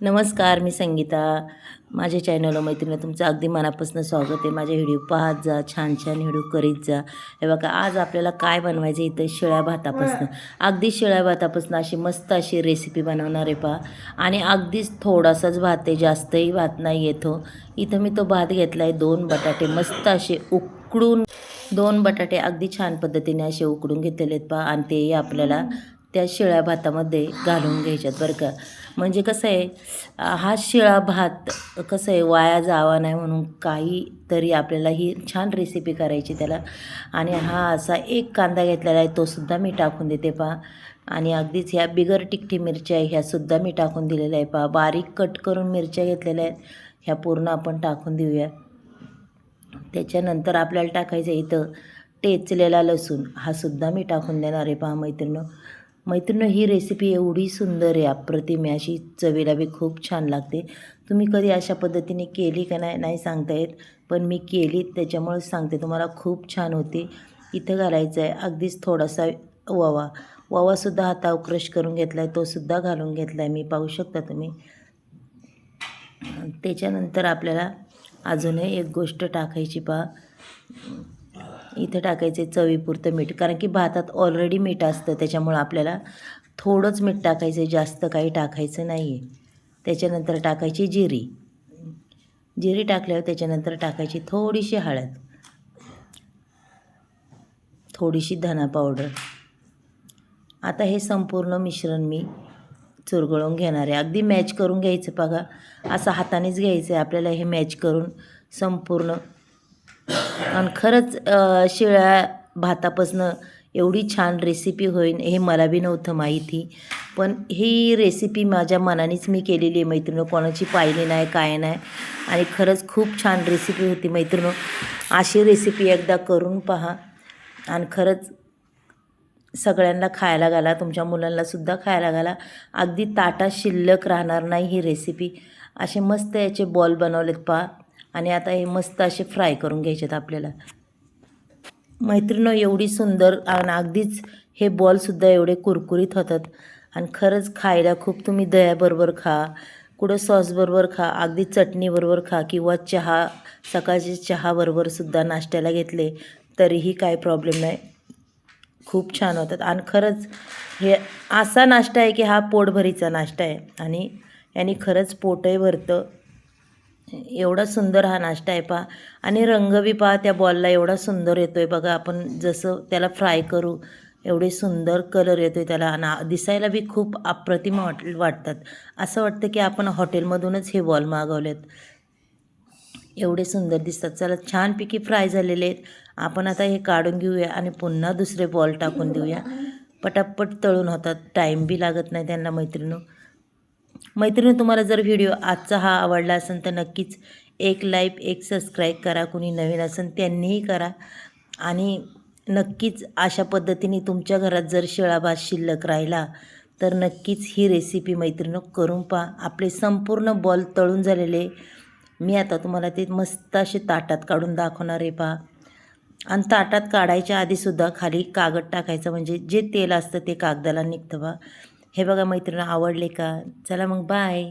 नमस्कार मी संगीता. माझ्या चॅनलला मैत्रिणी तुमचं अगदी मनापासून स्वागत आहे. माझे व्हिडिओ पाहत जा छान छान व्हिडिओ करीत जा. हे बघा आज आपल्याला काय बनवायचं इथं? शिळ्या भातापासून. अगदी शिळ्या भातापासून अशी मस्त अशी रेसिपी बनवणार आहे पहा. आणि अगदीच थोडासाच भात आहे जास्तही भात नाही येतो इथं मी तो भात घेतला आहे दोन बटाटे मस्त असे उकडून दोन बटाटे अगदी छान पद्धतीने असे उकडून घेतलेले आहेत पहा. आणि तेही आपल्याला त्या शिळ्या भातामध्ये घालून घ्यायच्यात बरं का. म्हणजे कसं आहे हा शिळा भात कसं आहे वाया जावा नाही म्हणून काही तरी आपल्याला ही छान रेसिपी करायची त्याला. आणि हा असा एक कांदा घेतलेला आहे तोसुद्धा मी टाकून देते पहा. आणि अगदीच ह्या बिगर टिकटी मिरच्या आहे ह्यासुद्धा मी टाकून दिलेल्या आहे पहा. बारीक कट करून मिरच्या घेतलेल्या आहेत ह्या पूर्ण आपण टाकून देऊया. त्याच्यानंतर आपल्याला टाकायचं आहे इथं टेचलेला लसूण हा सुद्धा मी टाकून देणार आहे पहा मैत्रिणी मैत्रिणी ही रेसिपी एवढी सुंदर आहे अप्रतिम आहे. अशी चवीला बी खूप छान लागते. तुम्ही कधी अशा पद्धतीने केली का नाही नाही सांगता येत. पण मी केली त्याच्यामुळेच सांगते. तुम्हाला खूप छान होते. इथं घालायचं आहे. अगदीच थोडासा ववा ववासुद्धा हातावर क्रश करून घेतला आहे तोसुद्धा घालून घेतला आहे मी पाहू शकता तुम्ही. त्याच्यानंतर आपल्याला अजूनही एक गोष्ट टाकायची पहा. इथं टाकायचं आहे चवीपुरतं मीठ कारण की भातात ऑलरेडी मीठ असतं त्याच्यामुळं आपल्याला थोडंच मीठ टाकायचं आहे जास्त काही टाकायचं नाही आहे. त्याच्यानंतर टाकायची जिरी. जिरी टाकल्यावर त्याच्यानंतर टाकायची थोडीशी हळद. थोडीशी धना पावडर. आता हे संपूर्ण मिश्रण मी चुरगळून घेणार आहे. अगदी मॅच करून घ्यायचं बघा. असं हातानेच घ्यायचं आहे. आपल्याला हे मॅच करून संपूर्ण आणि खरंच शिळ्या भातापासनं एवढी छान रेसिपी होईल हे मला बी नव्हतं माहिती. पण ही रेसिपी माझ्या मनानेच मी केलेली आहे मैत्रिणी कोणाची पाहिली नाही काय नाही. आणि खरंच खूप छान रेसिपी होती मैत्रिणी. अशी रेसिपी एकदा करून पहा. आणि खरंच सगळ्यांना खायला घाला तुमच्या मुलांनासुद्धा खायला घाला. अगदी ताटा शिल्लक राहणार नाही ही रेसिपी असे मस्त याचे बॉल बनवलेत पहा. आणि आता हे मस्त असे फ्राय करून घ्यायचेत आपल्याला. मैत्रिणं एवढी सुंदर आणि अगदीच हे बॉलसुद्धा एवढे कुरकुरीत होतात. आणि खरंच खायला खूप तुम्ही दह्याबरोबर खा कुठं सॉसबरोबर खा अगदी चटणीबरोबर खा किंवा चहा सकाळचे चहाबरोबरसुद्धा नाश्त्याला घेतले तरीही काय प्रॉब्लेम नाही. खूप छान होतात. आणि खरंच हे असा नाश्ता आहे की हा पोटभरीचा नाश्ता आहे. आणि याने खरंच पोटही भरतं. एवढा सुंदर हा नाश्ता आहे पहा. आणि रंग बी पहा त्या बॉलला एवढा सुंदर येतो आहे बघा. आपण जसं त्याला फ्राय करू एवढे सुंदर कलर येतो आहे त्याला. आणि दिसायला बी खूप अप्रतिम वाट वाटतात. असं वाटतं की आपण हॉटेलमधूनच हे बॉल मागवलेत. एवढे सुंदर दिसतात. चला छानपैकी फ्राय झालेले आहेत. आपण आता हे काढून घेऊया आणि पुन्हा दुसरे बॉल टाकून देऊया. पटापट तळून होतात. टाईम बी लागत नाही त्यांना मैत्रिणी. मैत्रिणी तुम्हाला जर व्हिडिओ आजचा हा आवडला असेल तर नक्कीच एक लाईक एक सबस्क्राईब करा. कुणी नवीन असेल त्यांनीही करा. आणि नक्कीच अशा पद्धतीने तुमच्या घरात जर शिळा भात शिल्लक राहिला तर नक्कीच ही रेसिपी मैत्रिणी करून पहा. आपले संपूर्ण बॉल तळून झालेले मी आता तुम्हाला ते मस्त असे ताटात काढून दाखवणार आहे पहा. आणि ताटात काढायच्या आधीसुद्धा खाली कागद टाकायचं म्हणजे जे तेल असतं ते कागदाला निघतं बा हे बघा मैत्रिणी आवडले का? चला मग बाय